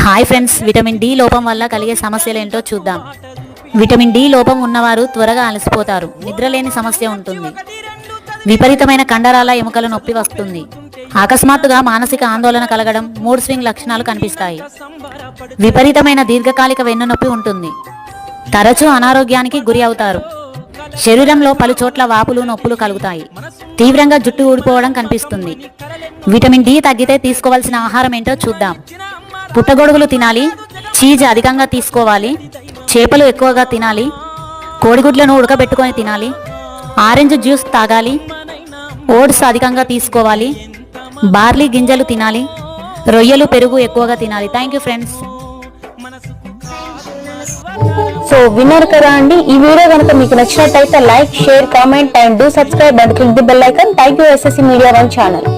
Hi friends vitamin D లోపం వల్ల కలిగే సమస్యలు ఏంటో చూద్దాం. విటమిన్ డి లోపం ఉన్నవారు త్వరగా అలసిపోతారు. నిద్రలేని సమస్య ఉంటుంది. విపరీతమైన కండరాల ఎముకల నొప్పి వస్తుంది. అకస్మాత్తుగా మానసిక ఆందోళన కలగడం మూడ్ స్వింగ్ లక్షణాలు కనిపిస్తాయి. విపరీతమైన దీర్ఘకాలిక వెన్నునొప్పి ఉంటుంది. తరచూ అనారోగ్యానికి గురి అవుతారు. శరీరంలో పలు చోట్ల వాపులు నొప్పులు కలుగుతాయి. తీవ్రంగా జుట్టు ఊడిపోవడం కనిపిస్తుంది. విటమిన్ డి తగ్గితే తీసుకోవాల్సిన ఆహారం ఏంటో చూద్దాం. పుట్టగొడుగులు తినాలి చీజ్ అధికంగా తీసుకోవాలి చేపలు ఎక్కువగా తినాలి కోడిగుడ్లను ఉడకబెట్టుకొని తినాలి ఆరెంజ్ జ్యూస్ తాగాలి ఓట్స్ అధికంగా తీసుకోవాలి బార్లీ గింజలు తినాలి రొయ్యలు పెరుగు ఎక్కువగా తినాలి. థ్యాంక్ యూ ఫ్రెండ్స్ సో విన్నారు కదా అండి. ఈ వీడియో కనుక మీకు నచ్చినట్టయితే like share comment and do subscribe and click the bell icon thank you SSC media one channel